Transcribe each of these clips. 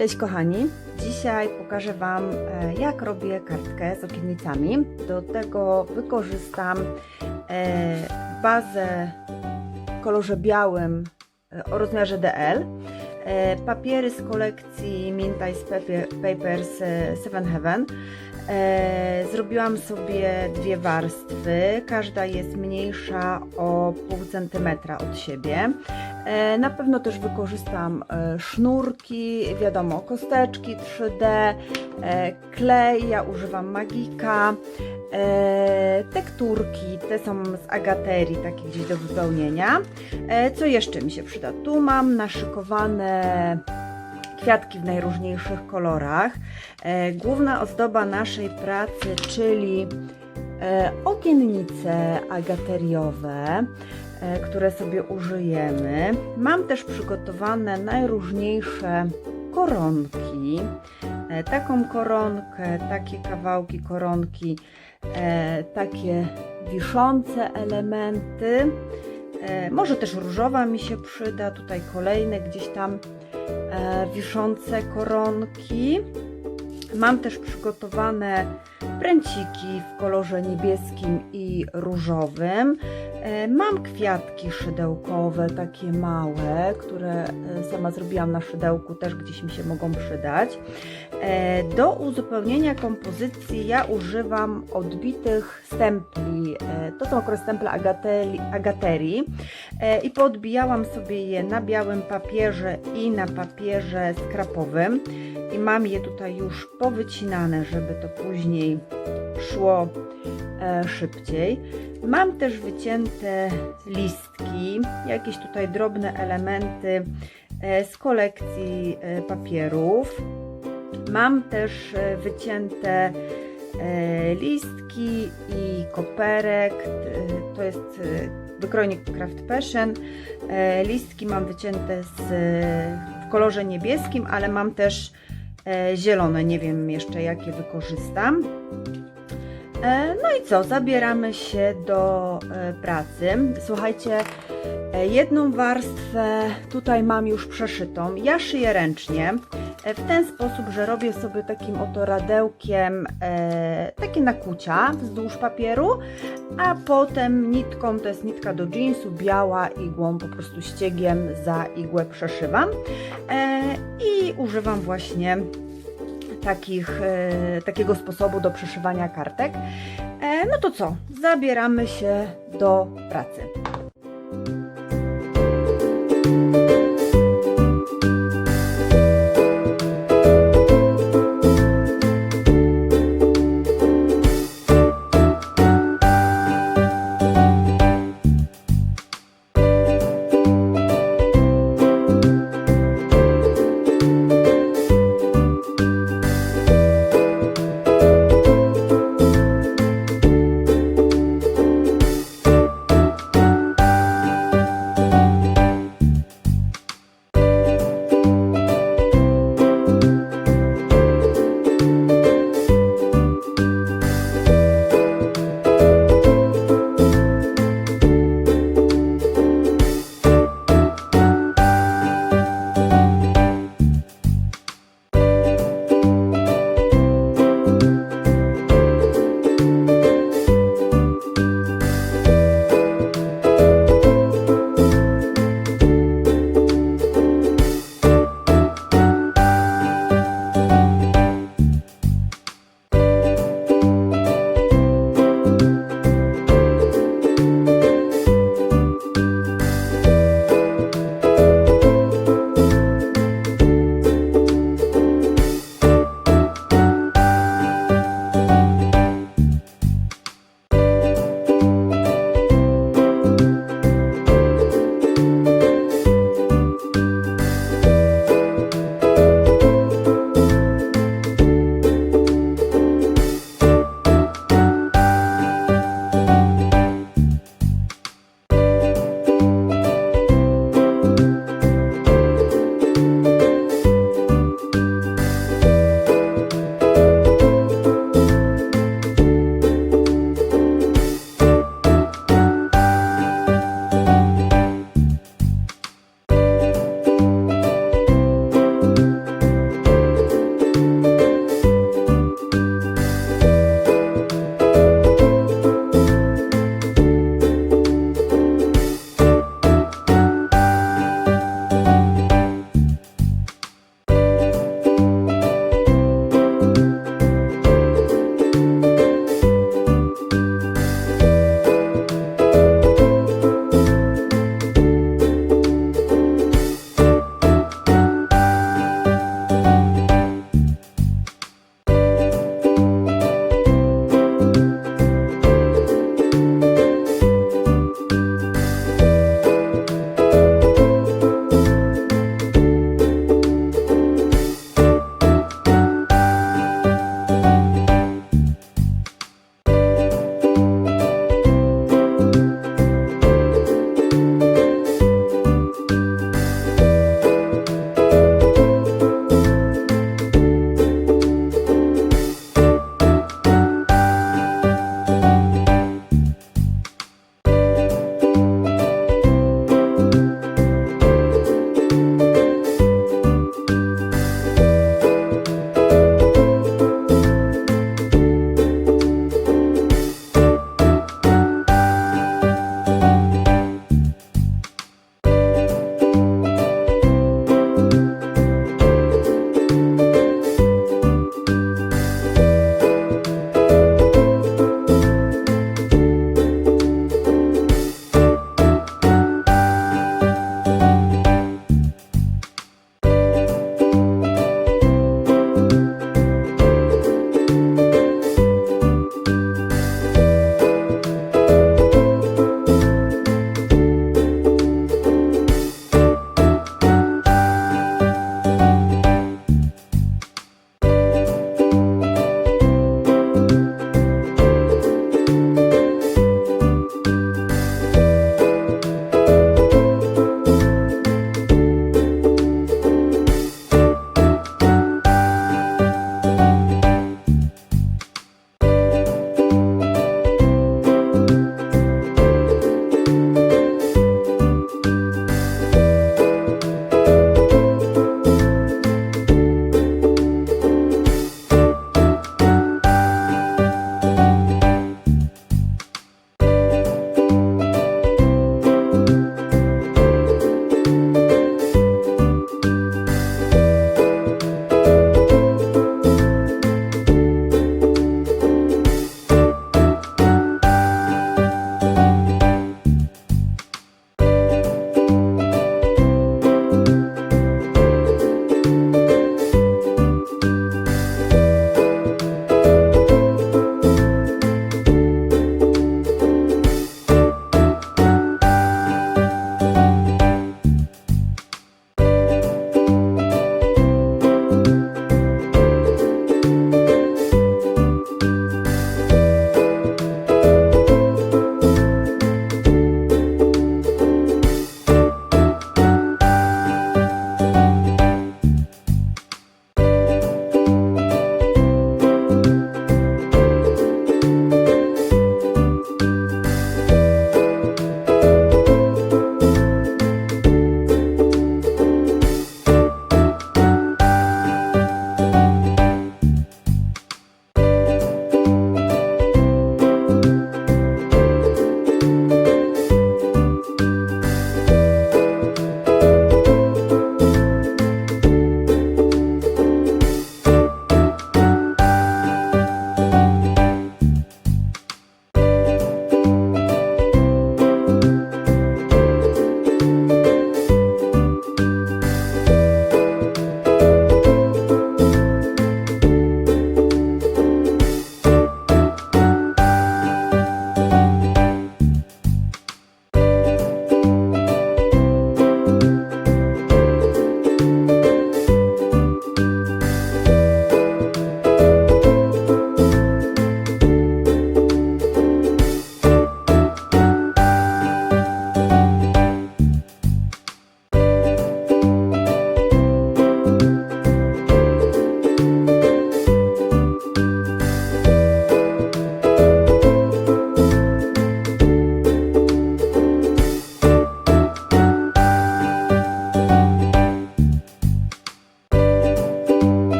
Cześć kochani! Dzisiaj pokażę Wam, e, jak robię kartkę z okiennicami. Do tego wykorzystam e, bazę w kolorze białym e, o rozmiarze DL, papiery z kolekcji Mint Ice Paper- Papers Seven Heaven. Zrobiłam sobie dwie warstwy, każda jest mniejsza o pół centymetra od siebie. E, Na pewno też wykorzystam e, sznurki, wiadomo, kosteczki 3D, e, klej, ja używam magika, tekturki, te są z agaterii, takie gdzieś do wypełnienia. Co jeszcze mi się przyda? Tu mam naszykowane kwiatki w najróżniejszych kolorach. Główna ozdoba naszej pracy, czyli okiennice agateriowe, e, które sobie użyjemy. Mam też przygotowane najróżniejsze koronki. E, Taką koronkę, takie kawałki koronki, e, takie wiszące elementy. E, Może też różowa mi się przyda, tutaj kolejne gdzieś tam e, wiszące koronki. Mam też przygotowane pręciki w kolorze niebieskim i różowym. E, Mam kwiatki szydełkowe, takie małe, które e, sama zrobiłam na szydełku, też gdzieś mi się mogą przydać. E, Do uzupełnienia kompozycji ja używam odbitych stempli. To są akurat stemple agaterii i podbijałam sobie je na białym papierze i na papierze skrapowym i mam je tutaj już powycinane, żeby to później szło e, szybciej. Mam też wycięte listki, jakieś tutaj drobne elementy e, z kolekcji e, papierów. Mam też wycięte listki i koperek. To jest wykrojnik Craft Passion. Listki mam wycięte z, w kolorze niebieskim, ale mam też zielone. Nie wiem jeszcze jakie wykorzystam. E, No i co? Zabieramy się do e, pracy. Słuchajcie, e, jedną warstwę tutaj mam już przeszytą. Ja szyję ręcznie e, w ten sposób, że robię sobie takim oto radełkiem e, takie nakucia wzdłuż papieru, a potem nitką, to jest nitka do jeansu, biała igłą, po prostu ściegiem za igłę przeszywam e, i używam właśnie takich, e, takiego sposobu do przeszywania kartek. E, no to co? Zabieramy się do pracy.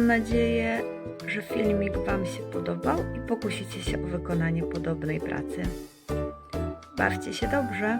Mam nadzieję, że filmik Wam się podobał i pokusicie się o wykonanie podobnej pracy. Bawcie się dobrze!